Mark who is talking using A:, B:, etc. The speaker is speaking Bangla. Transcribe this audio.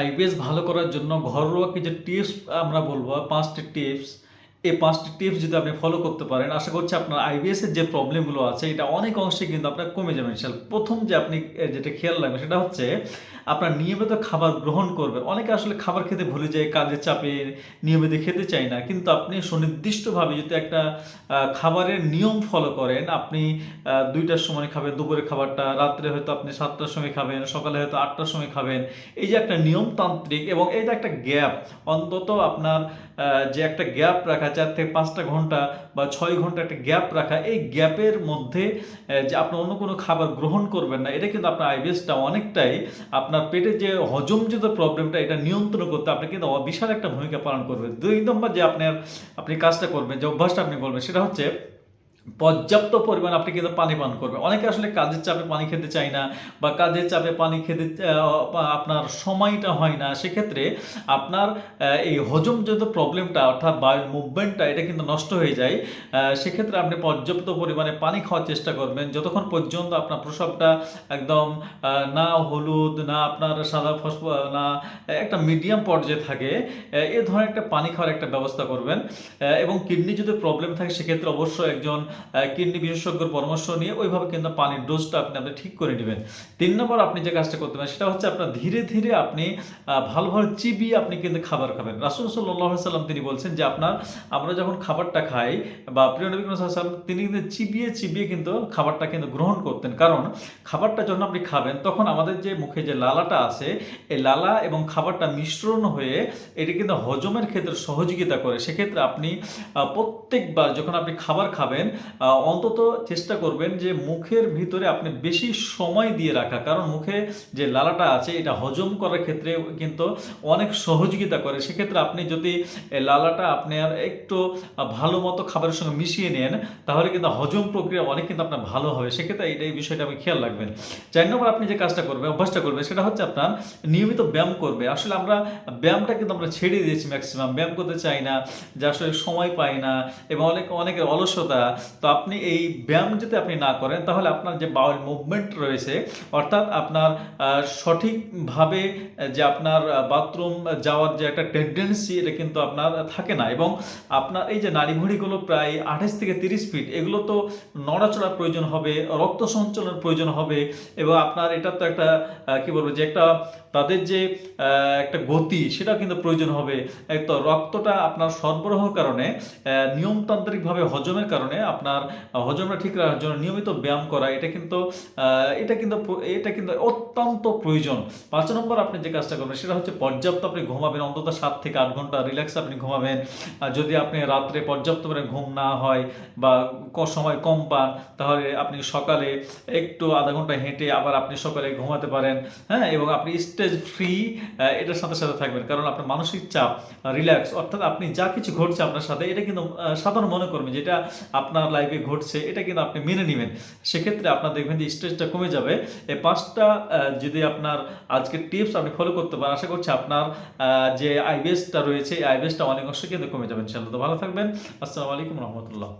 A: আইবিএস ভালো করার জন্য ঘরোয়া কিছু টিপস আমরা বলব পাঁচটি টিপস এই পাঁচটি টিপস যদি আপনি ফলো করতে পারেন, আশা করছি আপনার আইবিএসের যে প্রবলেমগুলো আছে, এটা অনেক অংশে কিন্তু আপনার কমে যাবে। প্রথম যে আপনি যেটা খেয়াল রাখবেন সেটা হচ্ছে আপনার নিয়মিত খাবার গ্রহণ করবেন। অনেকে আসলে খাবার খেতে ভুলে যায়, কাজের চাপে নিয়মিত খেতে চায় না। কিন্তু আপনি সুনির্দিষ্টভাবে যদি একটা খাবারের নিয়ম ফলো করেন, আপনি দুইটার সময় খাবেন দুপুরে খাবারটা, রাত্রে হয়তো আপনি সাতটার সময় খাবেন, সকালে হয়তো আটটার সময় খাবেন। এই যে একটা নিয়মতান্ত্রিক এবং এই যে একটা গ্যাপ, অন্তত আপনার যে একটা গ্যাপ রাখা, চার থেকে পাঁচটা ঘণ্টা বা ছয় ঘণ্টা একটা গ্যাপ রাখা, এই গ্যাপের মধ্যে যে আপনি অন্য কোনো খাবার গ্রহণ করবেন না, এটা কিন্তু আপনার আইবিএসটা অনেকটাই আপনার পেটে যে হজমজনিত প্রবলেমটা এটা নিয়ন্ত্রণ করতে আপনি কিন্তু বিশাল একটা ভূমিকা পালন করবেন দুই নম্বর যে আপনার আপনি কাজটা করবেন, যে অভ্যাসটা আপনি করবেন, সেটা হচ্ছে পর্যাপ্ত পরিমাণ আপনি কিন্তু পানি পান করবেন। অনেকে আসলে কাজের চাপে পানি খেতে চায় না বা কাজের চাপে পানি খেতে আপনার সময়টা হয় না। সেক্ষেত্রে আপনার এই হজমজনিত প্রবলেমটা অর্থাৎ বায়ু মুভমেন্টটা এটা কিন্তু নষ্ট হয়ে যায়। সেক্ষেত্রে আপনি পর্যাপ্ত পরিমাণে পানি খাওয়ার চেষ্টা করবেন। যতক্ষণ পর্যন্ত আপনার প্রসবটা একদম না হলুদ, না আপনার সাদা ফসফ, না, একটা মিডিয়াম পর্যায়ে থাকে এ ধরনের একটা পানি খাওয়ার একটা ব্যবস্থা করবেন। এবং কিডনি যদি প্রবলেম থাকে, সেক্ষেত্রে অবশ্যই একজন কিডনি বিশেষজ্ঞের পরামর্শ নিয়ে ওইভাবে কিন্তু পানির ডোজটা আপনি আপনি ঠিক করে নেবেন। তিন নম্বর আপনি যে কাজটা করতে পারেন সেটা হচ্ছে আপনার ধীরে ধীরে আপনি আহ, ভালো ভালো চিবিয়ে আপনি কিন্তু খাবার খাবেন। রাসুল সাল্লাহ সাল্লাম তিনি বলছেন যে আপনার আমরা যখন খাবারটা খাই বা প্রিয় নবী ওয়াসাল্লাম তিনি কিন্তু চিবিয়ে চিবিয়ে কিন্তু খাবারটা কিন্তু গ্রহণ করতেন। কারণ খাবারটা যখন আপনি খাবেন তখন আমাদের যে মুখে যে লালাটা আছে এই লালা এবং খাবারটা মিশ্রণ হয়ে এটি কিন্তু হজমের ক্ষেত্রে সহযোগিতা করে। সেক্ষেত্রে আপনি প্রত্যেকবার যখন আপনি খাবার খাবেন অন্তত চেষ্টা করবেন যে মুখের ভিতরে আপনি বেশি সময় দিয়ে রাখা। কারণ মুখে যে লালাটা আছে, এটা হজম করার ক্ষেত্রে কিন্তু অনেক সহযোগিতা করে। সেক্ষেত্রে আপনি যদি লালাটা আপনার একটু ভালো মতো খাবারের সঙ্গে মিশিয়ে নেন, তাহলে কিন্তু হজম প্রক্রিয়া অনেক কিন্তু আপনার ভালো হবে। সেক্ষেত্রে এই এই বিষয়টা আপনি খেয়াল রাখবেন। চার নম্বর আপনি যে কাজটা করবেন, অভ্যাসটা করবেন, সেটা হচ্ছে আপনার নিয়মিত ব্যায়াম করবে। আসলে আমরা ব্যায়ামটা কিন্তু আমরা ছেড়ে দিয়েছি ম্যাক্সিমাম ব্যায়াম করতে চাই না, যে আসলে সময় পাই না, এবং অনেক অনেকের অলসতা তো আপনি এই ব্যায়াম যদি আপনি না করেন, তাহলে আপনার যে বাউল মুভমেন্ট রয়েছে, অর্থাৎ আপনার সঠিকভাবে যে আপনার বাথরুম যাওয়ার যে একটা টেন্ডেন্সি এটা কিন্তু আপনার থাকে না। এবং আপনার এই যে নাড়িভুড়িগুলো প্রায় আঠাশ থেকে তিরিশ ফিট এগুলো তো নড়াচড়ার প্রয়োজন হবে, রক্ত সঞ্চালনের প্রয়োজন হবে, এবং আপনার এটা তো একটা কি বলব, যে একটা তাদের যে একটা গতি সেটা কিন্তু প্রয়োজন হবে। তো রক্তটা আপনার সরবরাহর কারণে নিয়মতান্ত্রিকভাবে হজমের কারণে আপনার হজমটা ঠিক রাখার জন্য নিয়মিত ব্যায়াম করা, এটা কিন্তু এটা কিন্তু এটা কিন্তু অত্যন্ত প্রয়োজন। পাঁচ নম্বর আপনি যে কাজটা করবেন, সেটা হচ্ছে পর্যাপ্ত আপনি ঘুমাবেন, অন্তত সাত থেকে আট ঘণ্টা রিল্যাক্স আপনি ঘুমাবেন। যদি আপনি রাত্রে পর্যাপ্ত করে ঘুম না হয় বা সময় কম পান, তাহলে আপনি সকালে একটু আধা ঘণ্টা হেঁটে আবার আপনি সকালে ঘুমাতে পারেন হ্যাঁ? এবং আপনি স্টেজ ফ্রি এটার সাথে সাথে থাকবেন। কারণ আপনার মানসিক চাপ রিল্যাক্স অর্থাৎ আপনি যা কিছু ঘটছে আপনার সাথে, এটা কিন্তু সাধারণ মনে করবেন যেটা আপনার লাইফে ঘটছে, এটা কিন্তু আপনি মেনে নেবেন। সেক্ষেত্রে আপনার দেখবেন যে স্ট্রেসটা কমে যাবে। এই পাঁচটা যদি আপনার আজকের টিপস আপনি ফলো করতে পারেন, আশা করছি আপনার যে আইবিএসটা রয়েছে, এই আইবিএসটা অনেক অংশে কিন্তু কমে যাবেন ইনশাআল্লাহ। তো ভালো থাকবেন। আসসালামু আলাইকুম রহমতুল্লাহ।